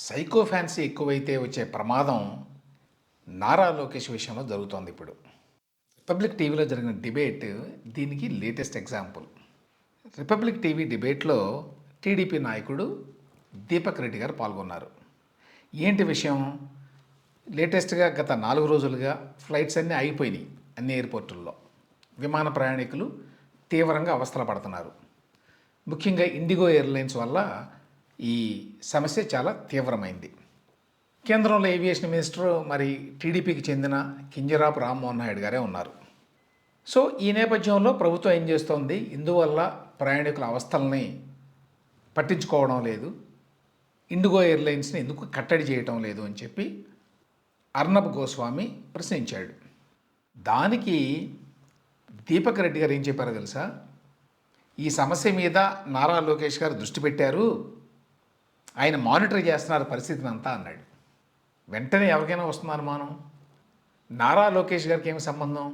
Psycho fancy ఎక్కువైతే వచ్చే ప్రమాదం నారా లోకేష్ విషయంలో జరుగుతోంది ఇప్పుడు. రిపబ్లిక్ టీవీలో జరిగిన డిబేట్ దీనికి లేటెస్ట్ ఎగ్జాంపుల్. రిపబ్లిక్ టీవీ డిబేట్లో టీడీపీ నాయకుడు దీపక్ రెడ్డి గారు పాల్గొన్నారు. ఏంటి విషయం? లేటెస్ట్గా గత నాలుగు రోజులుగా ఫ్లైట్స్ అన్నీ అయిపోయినాయి అన్ని ఎయిర్పోర్టుల్లో. విమాన ప్రయాణికులు తీవ్రంగా అవస్థలు పడుతున్నారు. ముఖ్యంగా ఇండిగో ఎయిర్లైన్స్ వల్ల ఈ సమస్య చాలా తీవ్రమైంది. కేంద్రంలో ఏవియేషన్ మినిస్టర్ మరి టీడీపీకి చెందిన కింజరాపు రామ్మోహన్ నాయుడు గారే ఉన్నారు. సో ఈ నేపథ్యంలో ప్రభుత్వం ఏం చేస్తోంది? ఇందువల్ల ప్రయాణికుల అవస్థల్ని పట్టించుకోవడం లేదు. ఇండిగో ఎయిర్లైన్స్ని ఎందుకు కట్టడి చేయటం లేదు అని చెప్పి అర్ణబ్ గోస్వామి ప్రశ్నించాడు. దానికి దీపక్ రెడ్డి గారు ఏం చెప్పారో తెలుసా? ఈ సమస్య మీద నారా లోకేష్ గారు దృష్టి పెట్టారు. ఆయన మానిటర్ చేస్తున్నారు పరిస్థితిని అంతా అన్నాడు. వెంటనే ఎవరికైనా వస్తుంది అనుమానం? నారా లోకేష్ గారికి ఏమి సంబంధం?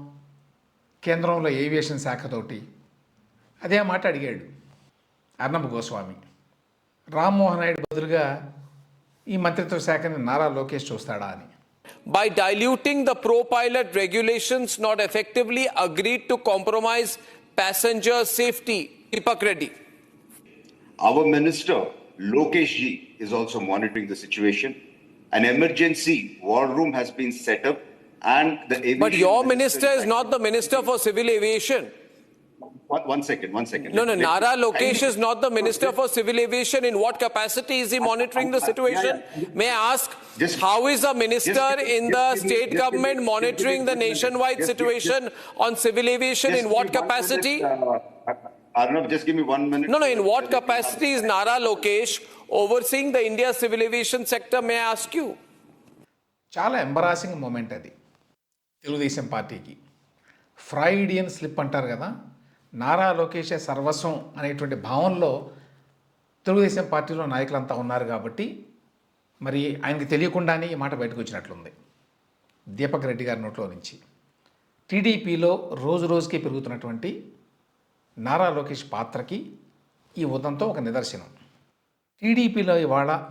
కేంద్రంలో ఏవియేషన్ శాఖతోటి? అదే మాట అడిగాడు అర్నబ్ గోస్వామి. రామ్మోహన్ నాయుడు బదులుగా ఈ మంత్రిత్వ శాఖని నారా లోకేష్ చూస్తాడా అని. By diluting the pro pilot regulations not effectively agreed to compromise passenger safety. Deepak Reddy. Our minister, Lokesh Ji, is also monitoring the situation. An emergency war room has been set up and the aviation But your minister is not the minister for civil aviation. One, one second, one second. No, no, Nara Lokesh is not the minister for civil aviation. In what capacity is he monitoring the situation? May I ask, how is a minister in the state government give me- just monitoring the nationwide situation on civil aviation? In what capacity? Uh, Arnab, just give me one minute. No, no, in what capacity is Nara Lokesh overseeing the India civil aviation sector? May I ask you? చాలా embarrassing moment అది తెలుగుదేశం పార్టీకి ఫ్రైడియన్ slip అంటారు కదా నారా లోకేషే సర్వస్వం అనేటువంటి భావనలో తెలుగుదేశం పార్టీలో నాయకులంతా ఉన్నారు కాబట్టి మరి ఆయనకి తెలియకుండానే ఈ మాట బయటకు వచ్చినట్లుంది దీపక్ రెడ్డి గారి నోట్లో నుంచి టీడీపీలో రోజు రోజుకి పెరుగుతున్నటువంటి నారా లోకేష్ పాత్రకి ఈ ఉదంతో ఒక నిదర్శనం. టీడీపీలో ఇవాళ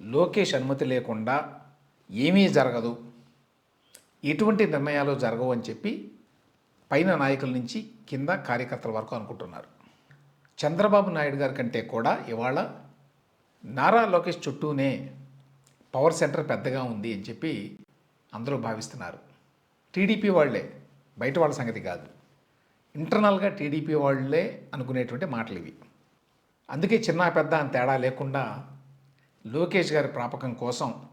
లోకేష్ అనుమతి లేకుండా ఏమీ జరగదు. ఎటువంటి నిర్ణయాలు జరగవు అని చెప్పి పైన నాయకుల నుంచి కింద కార్యకర్తల వరకు అనుకుంటున్నారు. చంద్రబాబు నాయుడు గారి కంటే కూడా ఇవాళ నారా లోకేష్ చుట్టూనే పవర్ సెంటర్ పెద్దగా ఉంది అని చెప్పి అందరూ భావిస్తున్నారు. టీడీపీ వాళ్ళే బయట వాళ్ళ సంగతి కాదు. ఇంటర్నల్గా టీడీపీ వాళ్ళే అనుకునేటువంటి మాటలు ఇవి. అందుకే చిన్న పెద్ద అని తేడా లేకుండా లోకేష్ గారి ప్రాపకం కోసం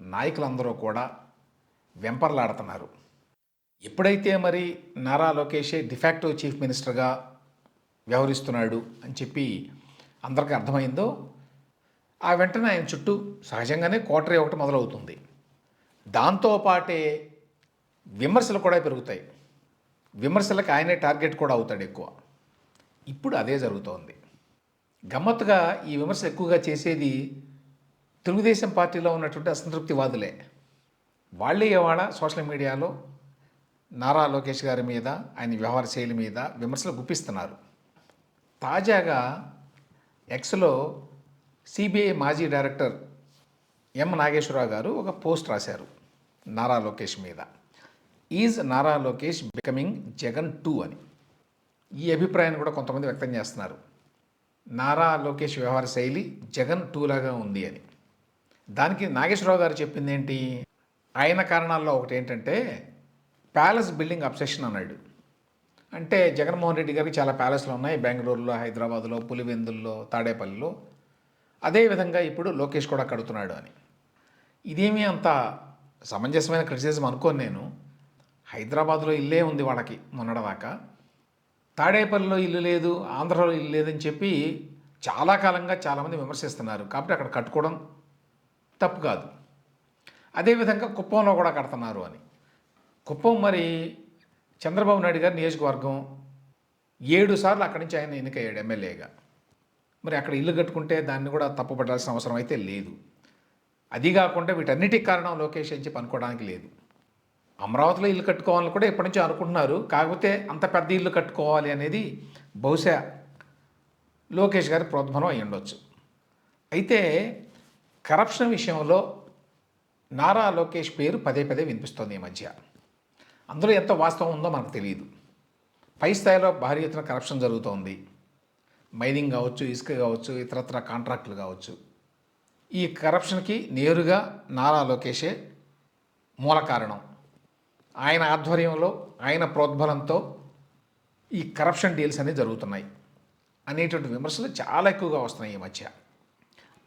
నాయకులందరూ కూడా వెంపర్లాడుతున్నారు. ఎప్పుడైతే మరి నారా లోకేషే డిఫాక్టో చీఫ్ మినిస్టర్గా వ్యవహరిస్తున్నాడు అని చెప్పి అందరికీ అర్థమైందో ఆ వెంటనే ఆయన చుట్టూ సహజంగానే కోటరీ ఒకటి మొదలవుతుంది. దాంతోపాటే విమర్శలు కూడా పెరుగుతాయి. విమర్శలకు ఆయనే టార్గెట్ కూడా అవుతాడు ఎక్కువ. ఇప్పుడు అదే జరుగుతోంది. గమ్మత్తుగా ఈ విమర్శలు ఎక్కువగా చేసేది తెలుగుదేశం పార్టీలో ఉన్నటువంటి అసంతృప్తివాదులే. వాళ్ళే ఇవాళ సోషల్ మీడియాలో నారా లోకేష్ గారి మీద ఆయన వ్యవహార శైలి మీద విమర్శలు గుప్పిస్తున్నారు. తాజాగా ఎక్స్లో సిబిఐ మాజీ డైరెక్టర్ ఎం నాగేశ్వరరావు గారు ఒక పోస్ట్ రాశారు నారా లోకేష్ మీద. Is Nara Lokesh becoming Jagan two అని. ఈ అభిప్రాయాన్ని కూడా కొంతమంది వ్యక్తం చేస్తున్నారు. నారా లోకేష్ వ్యవహార శైలి జగన్ టూ లాగా ఉంది అని. దానికి నాగేశ్వరరావు గారు చెప్పింది ఏంటి ఆయన కారణాల్లో ఒకటి ఏంటంటే ప్యాలెస్ బిల్డింగ్ అబ్సెషన్ అన్నాడు. అంటే జగన్మోహన్ రెడ్డి గారికి చాలా ప్యాలెస్లు ఉన్నాయి. బెంగళూరులో హైదరాబాద్లో పులివెందుల్లో తాడేపల్లిలో. అదేవిధంగా ఇప్పుడు లోకేష్ కూడా కడుతున్నాడు అని. ఇదేమీ అంత సమంజసమైన క్రిటిసిజం అనుకోను నేను. హైదరాబాద్లో ఇల్లే ఉంది వాళ్ళకి మొన్నటిదాకా. తాడేపల్లిలో ఇల్లు లేదు ఆంధ్రలో ఇల్లు లేదని చెప్పి చాలా కాలంగా చాలామంది విమర్శిస్తున్నారు. కాబట్టి అక్కడ కట్టుకోవడం తప్పు కాదు. అదేవిధంగా కుప్పంలో కూడా కడుతున్నారు అని. కుప్పం మరి చంద్రబాబు నాయుడు గారి నియోజకవర్గం ఏడు సార్లు అక్కడి నుంచి ఆయన ఎన్నికయ్యాడు ఎమ్మెల్యేగా. మరి అక్కడ ఇల్లు కట్టుకుంటే దాన్ని కూడా తప్పుపడాల్సిన అవసరం అయితే లేదు. అది కాకుండా వీటన్నిటికి కారణం లోకేష్ అని చెప్పి అనుకోవడానికి లేదు. అమరావతిలో ఇల్లు కట్టుకోవాలని కూడా ఎప్పటి నుంచో అనుకుంటున్నారు. కాకపోతే అంత పెద్ద ఇల్లు కట్టుకోవాలి అనేది బహుశా లోకేష్ గారి ప్రోద్భనం అయి ఉండొచ్చు. అయితే కరప్షన్ విషయంలో నారా లోకేష్ పేరు పదే పదే వినిపిస్తోంది ఈ మధ్య. అందులో ఎంత వాస్తవం ఉందో మనకు తెలియదు. పై స్థాయిలో భారీ ఎత్తున కరప్షన్ జరుగుతోంది. మైనింగ్ కావచ్చు ఇసుక కావచ్చు ఇతరత్ర కాంట్రాక్టులు కావచ్చు. ఈ కరప్షన్కి నేరుగా నారా లోకేషే మూల కారణం. ఆయన ఆధ్వర్యంలో ఆయన ప్రోద్బలంతో ఈ కరప్షన్ డీల్స్ అనేవి జరుగుతున్నాయి. అనేటువంటి విమర్శలు చాలా ఎక్కువగా వస్తున్నాయి ఈ మధ్య.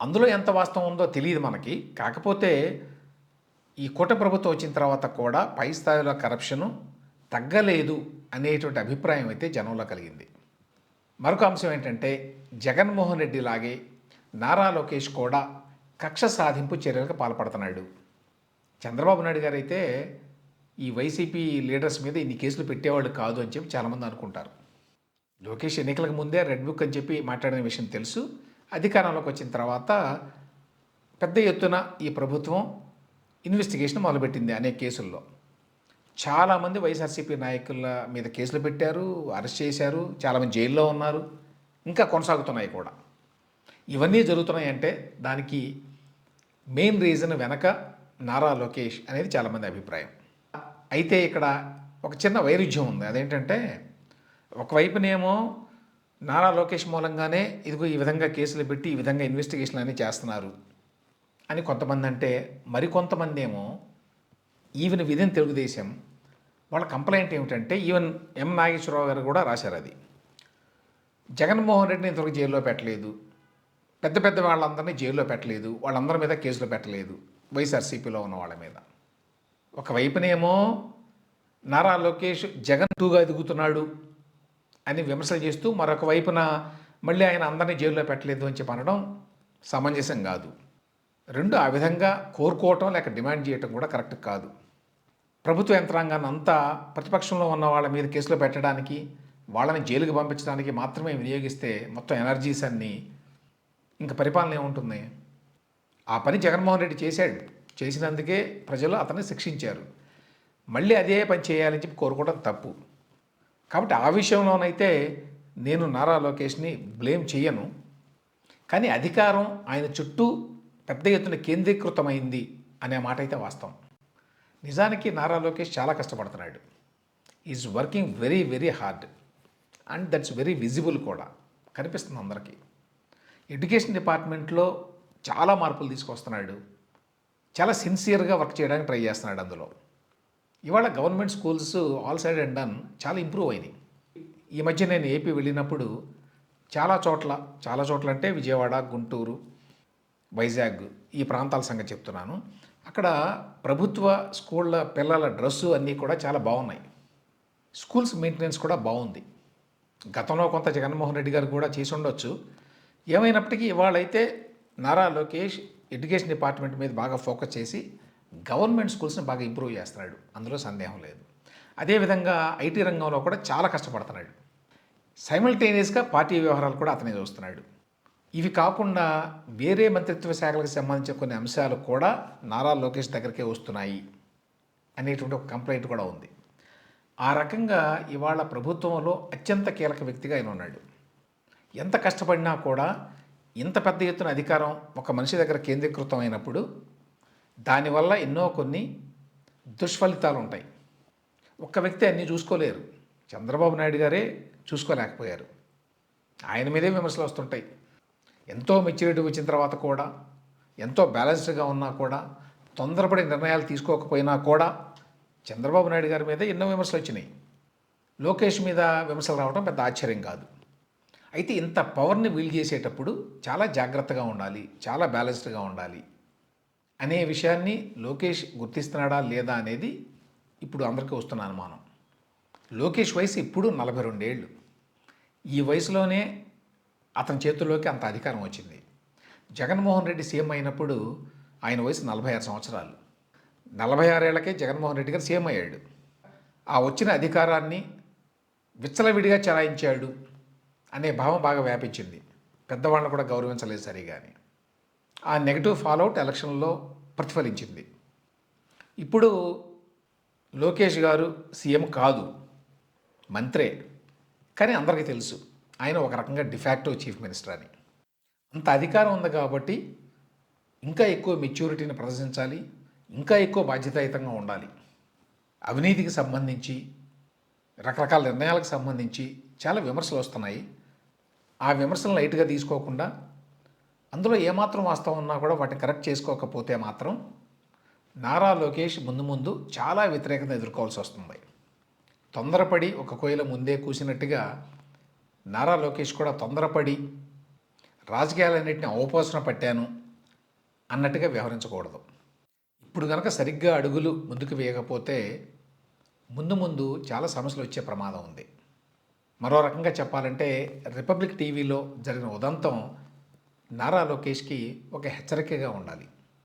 అందులో ఎంత వాస్తవం ఉందో తెలియదు మనకి. కాకపోతే ఈ కూట ప్రభుత్వం వచ్చిన తర్వాత కూడా పై స్థాయిలో కరప్షను తగ్గలేదు అనేటువంటి అభిప్రాయం అయితే జనంలో కలిగింది. మరొక అంశం ఏంటంటే జగన్మోహన్ రెడ్డి లాగే నారా లోకేష్ కూడా కక్ష సాధింపు చర్యలకు పాల్పడుతున్నాడు. చంద్రబాబు నాయుడు గారైతే ఈ వైసీపీ లీడర్స్ మీద ఇన్ని కేసులు పెట్టేవాళ్ళు కాదు అని చెప్పి చాలామంది అనుకుంటారు. లోకేష్ ఎన్నికలకు ముందే రెడ్ బుక్ అని చెప్పి మాట్లాడిన విషయం తెలుసు. అధికారంలోకి వచ్చిన తర్వాత పెద్ద ఎత్తున ఈ ప్రభుత్వం ఇన్వెస్టిగేషన్ మొదలుపెట్టింది అనేక కేసుల్లో. చాలామంది వైఎస్ఆర్సీపీ నాయకుల మీద కేసులు పెట్టారు అరెస్ట్ చేశారు చాలామంది జైల్లో ఉన్నారు ఇంకా కొనసాగుతున్నాయి కూడా. ఇవన్నీ జరుగుతున్నాయంటే దానికి మెయిన్ రీజన్ వెనక నారా లోకేష్ అనేది చాలామంది అభిప్రాయం. అయితే ఇక్కడ ఒక చిన్న వైరుధ్యం ఉంది. అదేంటంటే ఒకవైపునేమో నారా లోకేష్ మూలంగానే ఇదిగో ఈ విధంగా కేసులు పెట్టి ఈ విధంగా ఇన్వెస్టిగేషన్ అనేది చేస్తున్నారు అని కొంతమంది అంటే మరికొంతమంది ఏమో ఈవెన్ విదిన్ తెలుగుదేశం వాళ్ళ కంప్లైంట్ ఏమిటంటే ఈవెన్ ఎం నాగేశ్వరరావు గారు కూడా రాశారు అది. జగన్మోహన్ రెడ్డిని ఇంతవరకు జైల్లో పెట్టలేదు. పెద్ద పెద్ద వాళ్ళందరినీ జైల్లో పెట్టలేదు. వాళ్ళందరి మీద కేసులు పెట్టలేదు. వైఎస్ఆర్సీపీలో ఉన్న వాళ్ళ మీద. ఒకవైపునేమో నారా లోకేష్ జగన్ టూగా ఎదుగుతున్నాడు అని విమర్శలు చేస్తూ మరొక వైపున మళ్ళీ ఆయన అందరినీ జైల్లో పెట్టలేదు అని చెప్పి అనడం సమంజసం కాదు. రెండు ఆ విధంగా కోరుకోవటం లేక డిమాండ్ చేయటం కూడా కరెక్ట్ కాదు. ప్రభుత్వ యంత్రాంగాన్ని అంతా ప్రతిపక్షంలో ఉన్న వాళ్ళ మీద కేసులు పెట్టడానికి వాళ్ళని జైలుకి పంపించడానికి మాత్రమే వినియోగిస్తే మొత్తం ఎనర్జీస్ అన్నీ ఇంకా పరిపాలన ఏముంటుంది? ఆ పని జగన్మోహన్ రెడ్డి చేశాడు. చేసినందుకే ప్రజలు అతన్ని శిక్షించారు. మళ్ళీ అదే పని చేయాలని చెప్పి కోరుకోవడం తప్పు. కాబట్టి ఆ విషయంలోనైతే నేను నారా లోకేష్ని బ్లేమ్ చేయను కానీ అధికారం ఆయన చుట్టూ పెద్ద ఎత్తున కేంద్రీకృతమైంది అనే మాట అయితే వాస్తవం. నిజానికి నారా లోకేష్ చాలా కష్టపడుతున్నాడు. Is working very very hard and that's very visible కూడా. కనిపిస్తుంది అందరికీ. ఎడ్యుకేషన్ డిపార్ట్మెంట్లో చాలా మార్పులు తీసుకొస్తున్నాడు. చాలా సిన్సియర్గా వర్క్ చేయడానికి ట్రై చేస్తున్నాడు అందులో. ఇవాళ government schools all side and done చాలా ఇంప్రూవ్ అయినాయి. ఈ మధ్య నేను ఏపీ వెళ్ళినప్పుడు చాలా చోట్ల చాలా చోట్ల అంటే విజయవాడ గుంటూరు వైజాగ్ ఈ ప్రాంతాల సంగతి చెప్తున్నాను. అక్కడ ప్రభుత్వ స్కూళ్ళ పిల్లల డ్రెస్సు అన్నీ కూడా చాలా బాగున్నాయి. స్కూల్స్ మెయింటెనెన్స్ కూడా బాగుంది. గతంలో కొంత జగన్మోహన్ రెడ్డి గారు కూడా చేసి ఉండొచ్చు. ఏమైనప్పటికీ ఇవాళైతే నారా లోకేష్ ఎడ్యుకేషన్ డిపార్ట్మెంట్ మీద బాగా ఫోకస్ చేసి గవర్నమెంట్ స్కూల్స్ని బాగా ఇంప్రూవ్ చేస్తున్నాడు. అందులో సందేహం లేదు. అదేవిధంగా ఐటీ రంగంలో కూడా చాలా కష్టపడుతున్నాడు. సైమల్టేనియస్గా పార్టీ వ్యవహారాలు కూడా అతనే చూస్తున్నాడు. ఇవి కాకుండా వేరే మంత్రిత్వ శాఖలకు సంబంధించిన కొన్ని అంశాలు కూడా నారా లోకేష్ దగ్గరికే వస్తున్నాయి అనేటువంటి ఒక కంప్లైంట్ కూడా ఉంది. ఆ రకంగా ఇవాళ ప్రభుత్వంలో అత్యంత కీలక వ్యక్తిగా ఆయన ఉన్నాడు ఎంత కష్టపడినా కూడా ఇంత పెద్ద ఎత్తున అధికారం ఒక మనిషి దగ్గర కేంద్రీకృతం అయినప్పుడు దానివల్ల ఎన్నో కొన్ని దుష్ఫలితాలు ఉంటాయి. ఒక్క వ్యక్తి అన్నీ చూసుకోలేరు. చంద్రబాబు నాయుడు గారే చూసుకోలేకపోయారు. ఆయన మీదే విమర్శలు వస్తుంటాయి. ఎంతో మెచ్యూరిటీ వచ్చిన తర్వాత కూడా ఎంతో బ్యాలెన్స్డ్గా ఉన్నా కూడా తొందరపడి నిర్ణయాలు తీసుకోకపోయినా కూడా చంద్రబాబు నాయుడు గారి మీద ఎన్నో విమర్శలు వచ్చినాయి. లోకేష్ మీద విమర్శలు రావడం పెద్ద ఆశ్చర్యం కాదు. అయితే ఇంత పవర్ని వీల్ చేసేటప్పుడు చాలా జాగ్రత్తగా ఉండాలి చాలా బ్యాలెన్స్డ్గా ఉండాలి అనే విషయాన్ని లోకేష్ గుర్తిస్తున్నాడా లేదా అనేది ఇప్పుడు అందరికీ వస్తున్న అనుమానం. లోకేష్ వయసు ఇప్పుడు నలభై రెండేళ్ళు. ఈ వయసులోనే అతని చేతుల్లోకి అంత అధికారం వచ్చింది. జగన్మోహన్ రెడ్డి సీఎం అయినప్పుడు ఆయన వయసు నలభై ఆరు సంవత్సరాలు. నలభై ఆరేళ్ళకే జగన్మోహన్ రెడ్డి గారు సీఎం అయ్యాడు. ఆ వచ్చిన అధికారాన్ని విచ్చలవిడిగా చలాయించాడు. అనే భావం బాగా వ్యాపించింది. పెద్దవాళ్ళని కూడా గౌరవించలేదు సరిగాని ఆ నెగటివ్ ఫాలోఅవుట్ ఎలక్షన్లో ప్రతిఫలించింది. ఇప్పుడు లోకేష్ గారు సీఎం కాదు మంత్రే. కానీ అందరికీ తెలుసు ఆయన ఒక రకంగా డిఫాక్టో చీఫ్ మినిస్టర్ అని. అంత అధికారం ఉంది కాబట్టి ఇంకా ఎక్కువ మెచ్యూరిటీని ప్రదర్శించాలి ఇంకా ఎక్కువ బాధ్యతాయుతంగా ఉండాలి. అవినీతికి సంబంధించి రకరకాల నిర్ణయాలకు సంబంధించి చాలా విమర్శలు వస్తున్నాయి. ఆ విమర్శలను లైట్గా తీసుకోకుండా అందులో ఏమాత్రం వాస్తవం ఉన్నా కూడా వాటిని కరెక్ట్ చేసుకోకపోతే మాత్రం నారా లోకేష్ ముందు ముందు చాలా వ్యతిరేకత ఎదుర్కోవాల్సి వస్తుంది. తొందరపడి ఒక కోయిల ముందే కూసినట్టుగా నారా లోకేష్ కూడా తొందరపడి రాజకీయాలన్నింటినీ అవపోసన పట్టాను అన్నట్టుగా వ్యవహరించకూడదు. ఇప్పుడు కనుక సరిగ్గా అడుగులు ముందుకు వేయకపోతే ముందు ముందు చాలా సమస్యలు వచ్చే ప్రమాదం ఉంది. మరో రకంగా చెప్పాలంటే రిపబ్లిక్ టీవీలో జరిగిన ఉదంతం నారా లోకేష్కి ఒక హెచ్చరికగా ఉండాలి.